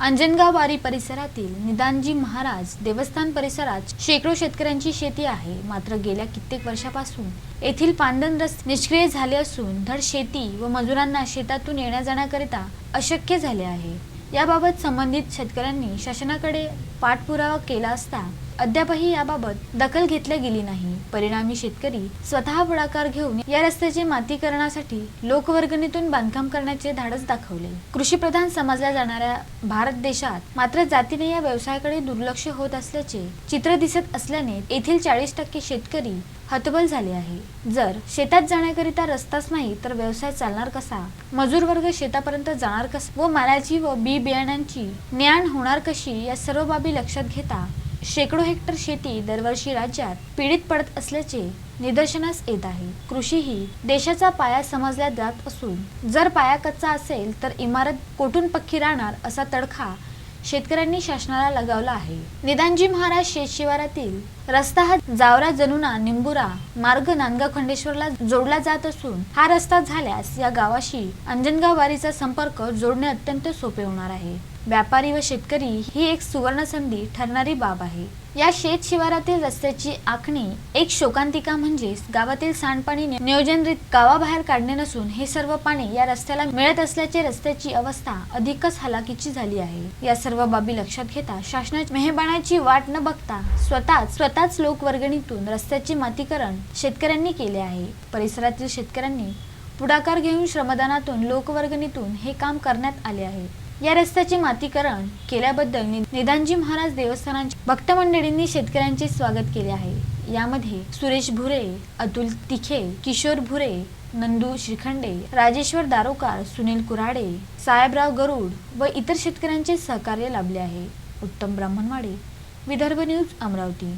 अंजनगाव वारी परिसरातील निदानजी महाराज देवस्थान परिसरात शेकडो शेतकऱ्यांची शेती आहे. मात्र गेल्या कित्येक वर्षापासून येथील पांदन रस्ते निष्क्रिय झाले असून धड शेती व मजुरांना शेतातून येण्या जाण्याकरिता अशक्य झाले आहे. याबाबत संबंधित शेतकऱ्यांनी शासनाकडे पाठपुरावा केला असता अद्यापही याबाबत दखल घेतली गेली नाही. परिणामी शेतकरी स्वतः पुढाकार घेऊन या रस्त्याचे मातीकरणासाठी लोकवर्गणीतून बांधकाम करण्याचे धाडस दाखवले. कृषी प्रधान समजल्या जाणाऱ्या भारत देशात मात्र जातीने या व्यवसायाकडे दुर्लक्ष होत असल्याचे चित्र दिसत असल्याने येथील चाळीस टक्के शेतकरी हतबल झाले आहे. जर शेतात जाण्याकरिता रस्ताच नाही तर व्यवसाय चालणार कसा? मजूर वर्ग शेतापर्यंत जाणार कसा? व मालाची व बी बियाण्यांची ज्ञान होणार कशी? या सर्व बाबी लक्षात घेता शेकडो हेक्टर शेती दरवर्षी राज्यात पीडित पडत असल्याचे निदर्शनास येत आहे. कृषी ही देशाचा पाया समजला जात असून जर पाया कच्चा असेल तर इमारत कोठून पक्की राहणार असा तडखा शेतकऱ्यांनी शासनाला लगावला आहे. निदानजी महाराज शेत शिवारातील रस्ता हा जावरा जनुना निंबुरा मार्ग नांदगाव खंडेश्वरला जोडला जात असून हा रस्ता झाल्यास या गावाशी अंजनगाव वारीचा संपर्क जोडणे अत्यंत सोपे होणार आहे. व्यापारी व शेतकरी ही एक सुवर्ण संधी ठरणारी बाब आहे. या शेत शिवारातील रस्त्याची आखणी एक शोकांतिका म्हणजेच गावातील सांडपाणी नियोजनरित गावाबाहेर काढणे नसून हे सर्व पाणी या रस्त्याला मिळत असल्याचे रस्त्याची अवस्था अधिकच हलाखीची झाली आहे. या सर्व बाबी लक्षात घेता शासनाच्या मेहबाणाची वाट न बघता स्वतःच स्वतःच लोकवर्गणीतून रस्त्याचे मातीकरण शेतकऱ्यांनी केले आहे. परिसरातील शेतकऱ्यांनी पुढाकार घेऊन श्रमदानातून लोकवर्गणीतून हे काम करण्यात आले आहे. या रस्त्याचे मातीकरण केल्याबद्दल नि- निदानजी महाराज देवस्थानांच्या भक्त मंडळींनी शेतकऱ्यांचे स्वागत केले आहे. यामध्ये सुरेश भुरे अतुल तिखे किशोर भुरे नंदू श्रीखंडे राजेश्वर दारोकार सुनील कुराडे साहेबराव गरुड व इतर शेतकऱ्यांचे सहकार्य लाभले आहे. उत्तम ब्राह्मणवाडे विदर्भ न्यूज अमरावती.